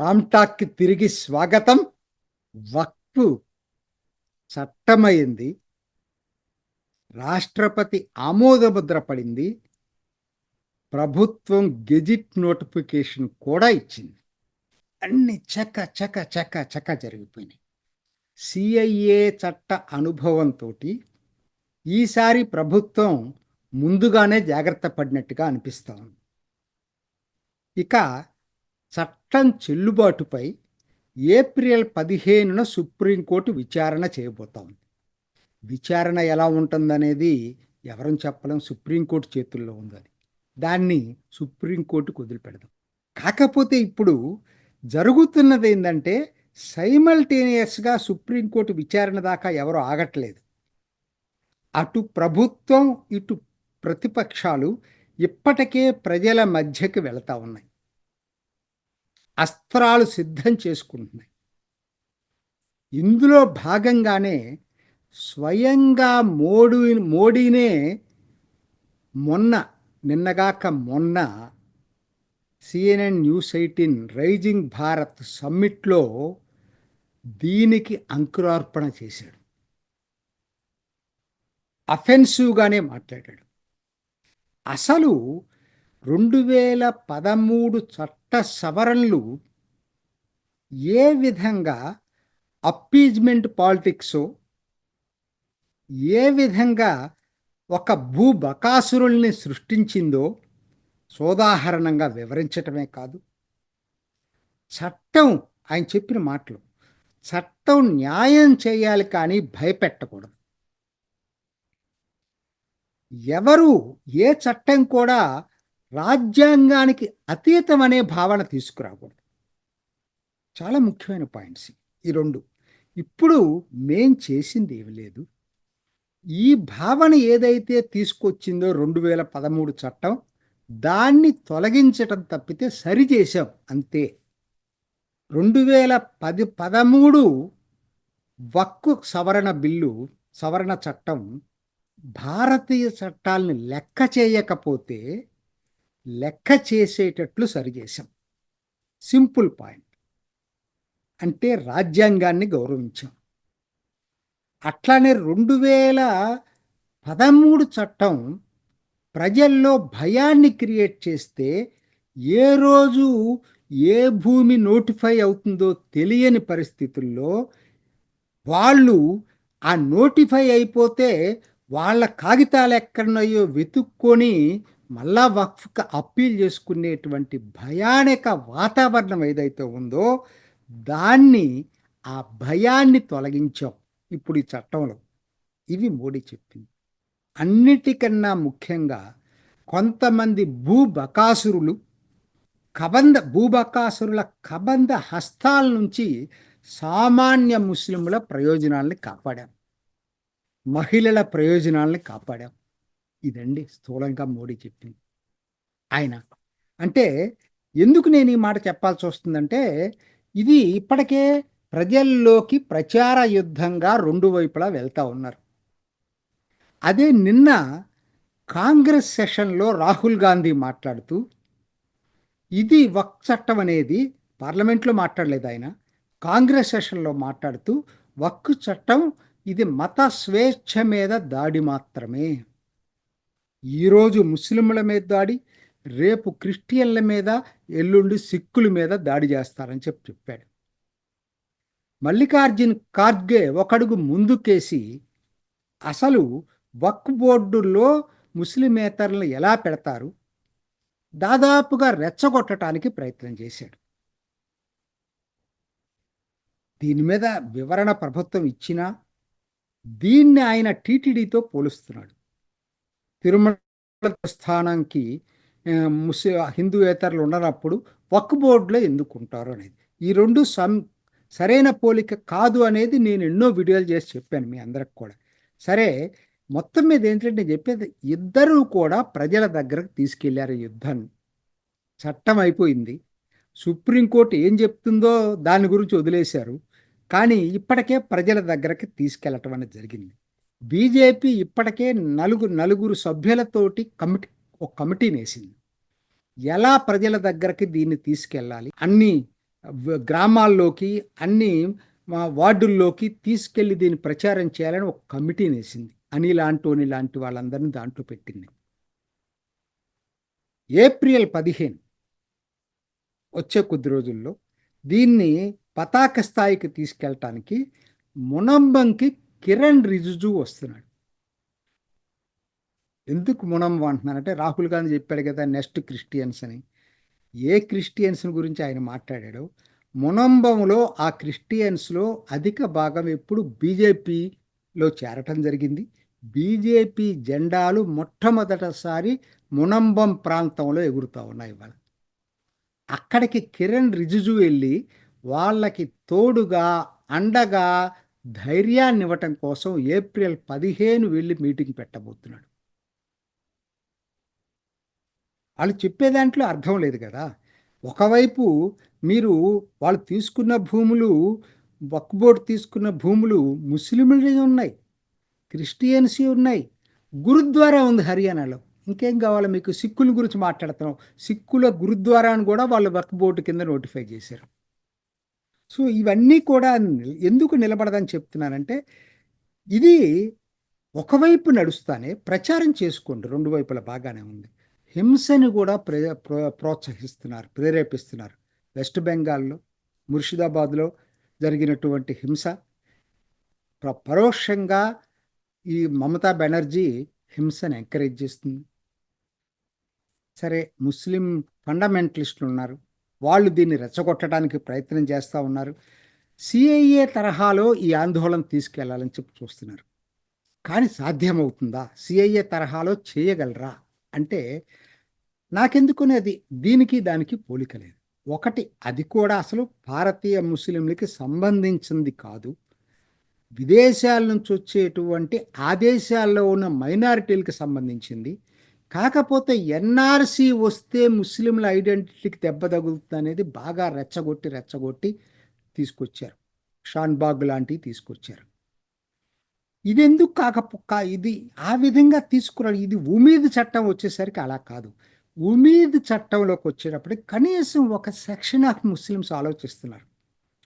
రామ్టాక్కి తిరిగి స్వాగతం. వక్ఫ్ చట్టమైంది. రాష్ట్రపతి ఆమోదముద్ర పడింది. ప్రభుత్వం గెజిట్ నోటిఫికేషన్ కూడా ఇచ్చింది. అన్ని చక చక చక చక జరిగిపోయినాయి. సిఐఏ చట్ట అనుభవంతో ఈసారి ప్రభుత్వం ముందుగానే జాగ్రత్త పడినట్టుగా అనిపిస్తోంది ఇక చట్టం చెల్లుబాటుపై ఏప్రిల్ పదిహేనున సుప్రీంకోర్టు విచారణ చేయబోతోంది. విచారణ ఎలా ఉంటుందనేది ఎవరం చెప్పలేం సుప్రీంకోర్టు చేతుల్లో ఉందని. దాన్ని సుప్రీంకోర్టుకు వదిలిపెడదాం. కాకపోతే ఇప్పుడు జరుగుతున్నది ఏంటంటే సైమల్టేనియస్గా సుప్రీంకోర్టు విచారణ దాకా ఎవరు ఆగట్లేదు. అటు ప్రభుత్వం ఇటు ప్రతిపక్షాలు ఇప్పటికే ప్రజల మధ్యకి వెళతా ఉన్నాయి. అస్త్రాలు సిద్ధం చేసుకుంటున్నాయి. ఇందులో భాగంగానే స్వయంగా మోడీ మోడీనే మొన్న నిన్నగాక మొన్న CNN news eighteen rising Bharat సమ్మిట్లో దీనికి అంకురార్పణ చేశాడు. అఫెన్సివ్గానే మాట్లాడాడు. అసలు రెండు వేల పదమూడు చట్ట సవరణలు ఏ విధంగా అప్పీజ్మెంట్ పాలిటిక్స్ ఏ విధంగా ఒక భూ బకాసురుల్ని సృష్టించిందో సోదాహరణంగా వివరించటమే కాదు. చట్టం ఆయన చెప్పిన మాటలు చట్టం న్యాయం చేయాలి కానీ భయపెట్టకూడదు. ఎవరు ఏ చట్టం కూడా రాజ్యాంగానికి అతీతం అనే భావన తీసుకురాకూడదు. చాలా ముఖ్యమైన పాయింట్స్ ఈ రెండు. ఇప్పుడు మేం చేసింది ఏమి లేదు. ఈ భావన ఏదైతే తీసుకొచ్చిందో రెండు వేల పదమూడు చట్టం దాన్ని తొలగించటం తప్పితే సరి చేశాం అంతే. రెండు వేల పది పదమూడు వక్కు సవరణ బిల్లు సవరణ చట్టం భారతీయ చట్టాలని లెక్క చేయకపోతే లెక్క చేసేటట్లు సరిచేశాం సింపుల్ పాయింట్. అంటే రాజ్యాంగాన్ని గౌరవించాం. అట్లానే రెండు వేల పదమూడు చట్టం ప్రజల్లో భయాన్ని క్రియేట్ చేస్తే ఏ రోజు ఏ భూమి నోటిఫై అవుతుందో తెలియని పరిస్థితుల్లో వాళ్ళు ఆ నోటిఫై అయిపోతే వాళ్ళ కాగితాలు ఎక్కడున్నాయో వెతుక్కొని మళ్ళా వక్ఫ్కి అప్పీల్ చేసుకునేటువంటి భయానక వాతావరణం ఏదైతే ఉందో దాన్ని ఆ భయాన్ని తొలగించాం ఇప్పుడు ఈ చట్టంలో. ఇవి మోడీ చెప్పింది. అన్నిటికన్నా ముఖ్యంగా కొంతమంది భూబకాసురులు కబంద భూబకాసురుల కబంద హస్తాల నుంచి సామాన్య ముస్లింల ప్రయోజనాల్ని కాపాడాం. మహిళల ప్రయోజనాల్ని కాపాడాం. ఇదండి స్థూలంగా మోడీ చెప్పింది. ఆయన. అంటే ఎందుకు నేను ఈ మాట చెప్పాల్సి వస్తుందంటే ఇది ఇప్పటికే ప్రజల్లోకి ప్రచార యుద్ధంగా రెండు వైపులా వెళ్తూ ఉన్నారు. అదే నిన్న కాంగ్రెస్ సెషన్లో రాహుల్ గాంధీ మాట్లాడుతూ ఇది వక్ చట్టం అనేది పార్లమెంట్లో మాట్లాడలేదు ఆయన. కాంగ్రెస్ సెషన్లో మాట్లాడుతూ వక్కు చట్టం ఇది మత స్వేచ్ఛ మీద దాడి మాత్రమే. ఈరోజు ముస్లింల మీద దాడి రేపు క్రిస్టియన్ల మీద ఎల్లుండి సిక్కుల మీద దాడి చేస్తారని చెప్పి చెప్పాడు. మల్లికార్జున్ ఖార్గే ఒకడుగు ముందుకేసి అసలు వక్ బోర్డులో ముస్లిమేతరులను ఎలా పెడతారు? దాదాపుగా రెచ్చగొట్టడానికి ప్రయత్నం చేశాడు. దీని మీద వివరణ ప్రభుత్వం ఇచ్చినా దీన్ని ఆయన టీటీడీతో పోలుస్తున్నాడు. తిరుమల స్థానానికి ముస్లిం హిందూయేతరులు ఉండనప్పుడు వక్ బోర్డులో ఎందుకు ఉంటారు అనేది. ఈ రెండు సం సరైన పోలిక కాదు అనేది నేను ఎన్నో వీడియోలు చేసి చెప్పాను మీ అందరికి కూడా. సరే మొత్తం మీద ఏంటంటే నేను చెప్పేది ఇద్దరూ కూడా ప్రజల దగ్గరకు తీసుకెళ్ళారు యుద్ధాన్ని చట్టం అయిపోయింది. సుప్రీంకోర్టు ఏం చెప్తుందో దాని గురించి వదిలేశారు. కానీ ఇప్పటికే ప్రజల దగ్గరకి తీసుకెళ్ళటం అనేది జరిగింది. బీజేపీ ఇప్పటికే నలుగురు నలుగురు సభ్యులతోటి కమిటీ ఒక కమిటీని వేసింది ఎలా ప్రజల దగ్గరకి దీన్ని తీసుకెళ్ళాలి? అన్ని గ్రామాల్లోకి అన్ని మా వార్డుల్లోకి తీసుకెళ్ళి దీన్ని ప్రచారం చేయాలని ఒక కమిటీని వేసింది అనిల్ ఆంటోని లాంటి వాళ్ళందరినీ దాంట్లో పెట్టింది. ఏప్రిల్ పదిహేను వచ్చే కొద్ది రోజుల్లో దీన్ని పతాక స్థాయికి తీసుకెళ్ళటానికి మునంబంకి కిరణ్ రిజిజు వస్తున్నాడు. ఎందుకు మునంబం అంటున్నానంటే రాహుల్ గాంధీ చెప్పాడు కదా నెక్స్ట్ క్రిస్టియన్స్ అని. ఏ క్రిస్టియన్స్ గురించి ఆయన మాట్లాడాడో మునంబంలో ఆ క్రిస్టియన్స్లో అధిక భాగం ఎప్పుడు బీజేపీలో చేరటం జరిగింది. బీజేపీ జెండాలు మొట్టమొదటిసారి మునంబం ప్రాంతంలో ఎగురుతూ ఉన్నాయి ఇవాళ. అక్కడికి కిరణ్ రిజిజు వెళ్ళి వాళ్ళకి తోడుగా అండగా ధైర్యాన్ని ఇవ్వటం కోసం ఏప్రిల్ పదిహేను వెళ్ళి మీటింగ్ పెట్టబోతున్నాడు. వాళ్ళు చెప్పే దాంట్లో అర్థం లేదు కదా. ఒకవైపు మీరు వాళ్ళు తీసుకున్న భూములు వక్బోర్డ్ తీసుకున్న భూములు ముస్లింలు ఉన్నాయి క్రిస్టియన్సీ ఉన్నాయి గురుద్వారా ఉంది హర్యానాలో. ఇంకేం కావాలి మీకు? సిక్కుల గురించి మాట్లాడుతున్నాం. సిక్కుల గురుద్వారాను కూడా వాళ్ళు వక్బోర్డు కింద నోటిఫై చేశారు. సో ఇవన్నీ కూడా ఎందుకు నిలబడదని చెప్తున్నానంటే ఇది ఒకవైపు నడుస్తానే ప్రచారం చేసుకోండి రెండు వైపుల బాగానే ఉంది. హింసని కూడా ప్రే ప్రో- ప్రోత్సహిస్తున్నారు ప్రేరేపిస్తున్నారు. వెస్ట్ బెంగాల్లో ముర్షిదాబాద్లో జరిగినటువంటి హింస పరోక్షంగా ఈ మమతా బెనర్జీ హింసను ఎంకరేజ్ చేస్తుంది. సరే ముస్లిం ఫండమెంటలిస్టులు ఉన్నారు వాళ్ళు దీన్ని రెచ్చగొట్టడానికి ప్రయత్నం చేస్తూ ఉన్నారు. సిఐఏ తరహాలో ఈ ఆందోళన తీసుకెళ్ళాలని చెప్పి చూస్తున్నారు. కానీ సాధ్యమవుతుందా? సిఐఏ తరహాలో చేయగలరా? అంటే నాకెందుకునేది దీనికి దానికి పోలిక లేదు. ఒకటి అది కూడా అసలు భారతీయ ముస్లింలకి సంబంధించింది కాదు. విదేశాల నుంచి వచ్చేటువంటి ఆదేశాల్లో ఉన్న మైనారిటీలకు సంబంధించింది. కాకపోతే ఎన్ఆర్సి వస్తే ముస్లింల ఐడెంటిటీకి దెబ్బ తగులుతుంది అనేది బాగా రెచ్చగొట్టి రెచ్చగొట్టి తీసుకొచ్చారు. షాన్బాగ్ లాంటివి తీసుకొచ్చారు. ఇది ఎందుకు కాకపోక ఇది ఆ విధంగా తీసుకురాడు ఇది ఉమీద్ చట్టం వచ్చేసరికి అలా కాదు. ఉమీద్ చట్టంలోకి వచ్చేటప్పుడు కనీసం ఒక సెక్షన్ ఆఫ్ ముస్లిమ్స్ ఆలోచిస్తున్నారు.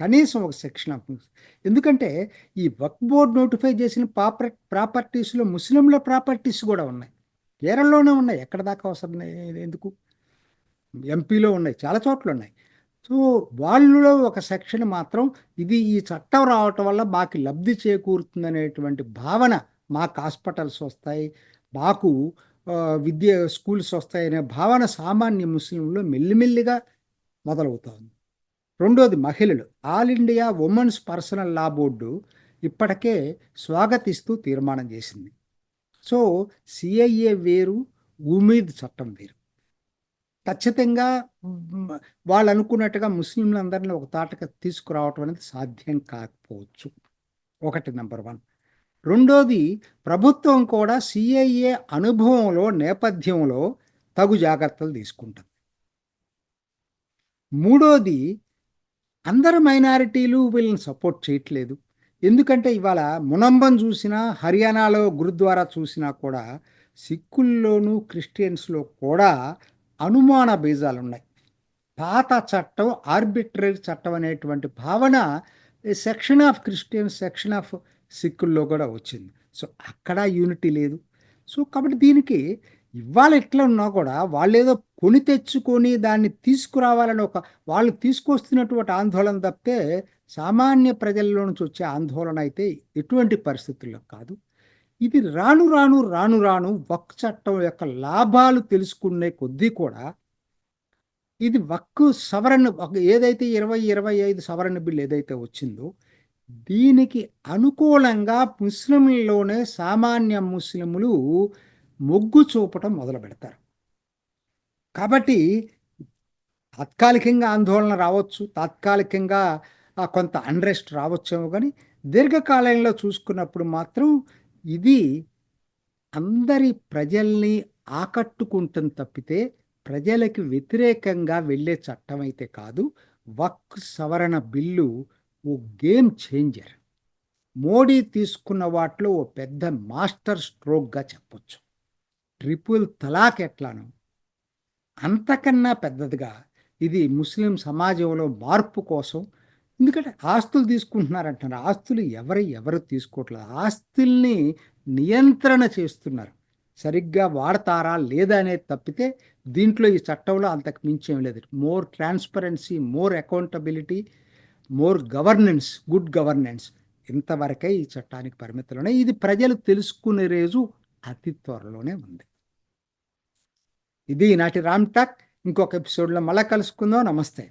కనీసం ఒక సెక్షన్ ఆఫ్ ముస్లిమ్స్ ఎందుకంటే ఈ వక్ బోర్డ్ నోటిఫై చేసిన ప్రాపర్ ప్రాపర్టీస్లో ముస్లింల ప్రాపర్టీస్ కూడా ఉన్నాయి. కేరళలోనే ఉన్నాయి. ఎక్కడ దాకా అవసరం ఎందుకు? ఎంపీలో ఉన్నాయి. చాలా చోట్ల ఉన్నాయి. సో వాళ్ళలో ఒక సెక్షన్ మాత్రం ఇది ఈ చట్టం రావటం వల్ల మాకు లబ్ధి చేకూరుతుంది అనేటువంటి భావన మాకు హాస్పిటల్స్ వస్తాయి. మాకు విద్య స్కూల్స్ వస్తాయి అనే భావన సామాన్య ముస్లింలో మెల్లిమెల్లిగా మొదలవుతోంది. రెండోది మహిళలు. All India women's personal law board ఇప్పటికే స్వాగతిస్తూ తీర్మానం చేసింది. సో సిఐఏ వేరు ఉమీద్ చట్టం వేరు. ఖచ్చితంగా వాళ్ళు అనుకున్నట్టుగా ముస్లింలందరినీ ఒక తాటక తీసుకురావటం అనేది సాధ్యం కాకపోవచ్చు. ఒకటి నెంబర్ వన్. రెండోది ప్రభుత్వం కూడా సిఐఏ అనుభవంలో నేపథ్యంలో తగు జాగ్రత్తలు తీసుకుంటుంది. మూడోది అందరు మైనారిటీలు వీళ్ళని సపోర్ట్ చేయట్లేదు. ఎందుకంటే ఇవాళ మునంబం చూసినా హర్యానాలో గురుద్వారా చూసినా కూడా సిక్కుల్లోనూ క్రిస్టియన్స్లో కూడా అనుమాన బీజాలు ఉన్నాయి పాత చట్టం ఆర్బిట్రరీ చట్టం అనేటువంటి భావన section of Christians section of సిక్కుల్లో కూడా వచ్చింది. సో అక్కడ యూనిటీ లేదు. సో కాబట్టి దీనికి ఇవాళ ఎట్లా ఉన్నా కూడా వాళ్ళు ఏదో కొని తెచ్చుకొని దాన్ని తీసుకురావాలని ఒక వాళ్ళు తీసుకొస్తున్నటువంటి ఆందోళన తప్పితే సామాన్య ప్రజల్లో నుంచి వచ్చే ఆందోళన అయితే ఎటువంటి పరిస్థితుల్లో కాదు. ఇది రాను రాను రాను రాను వక్ చట్టం యొక్క లాభాలు తెలుసుకునే కొద్దీ కూడా ఇది వక్కు సవరణ ఏదైతే ఇరవై ఇరవై ఐదు సవరణ బిల్ ఏదైతే వచ్చిందో దీనికి అనుకూలంగా ముస్లింల్లోనే సామాన్య ముస్లింలు మొగ్గు చూపటం మొదలు పెడతారు. కాబట్టి తాత్కాలికంగా ఆందోళన రావచ్చు తాత్కాలికంగా కొంత అన్రెస్ట్ రావచ్చేమో కానీ దీర్ఘకాలంలో చూసుకున్నప్పుడు మాత్రం ఇది అందరి ప్రజల్ని ఆకట్టుకుంటుంది తప్పితే ప్రజలకి వ్యతిరేకంగా వెళ్ళే చట్టం అయితే కాదు వక్ సవరణ బిల్లు ఓ గేమ్ చేంజర్. మోడీ తీసుకున్న వాటిలో ఓ పెద్ద మాస్టర్ స్ట్రోక్గా చెప్పొచ్చు. ట్రిపుల్ తలాక్ ఎట్లానో. అంతకన్నా పెద్దదిగా ఇది ముస్లిం సమాజంలో మార్పు కోసం ఎందుకంటే ఆస్తులు తీసుకుంటున్నారంటున్నారు. ఆస్తులు ఎవరు ఎవరు తీసుకోవట్లేదు. ఆస్తుల్ని నియంత్రణ చేస్తున్నారు. సరిగ్గా వాడతారా లేదా అనేది తప్పితే దీంట్లో ఈ చట్టంలో అంతకు మించి ఏం లేదు. More transparency more accountability more governance good governance ఇంతవరకే ఈ చట్టానికి పరిమితులున్నాయి ఇది ప్రజలు తెలుసుకునే రోజు అతి త్వరలోనే ఉంది. ఇది ఈనాటి రామ్ టాక్. ఇంకొక ఎపిసోడ్లో మళ్ళీ కలుసుకుందాం. నమస్తే.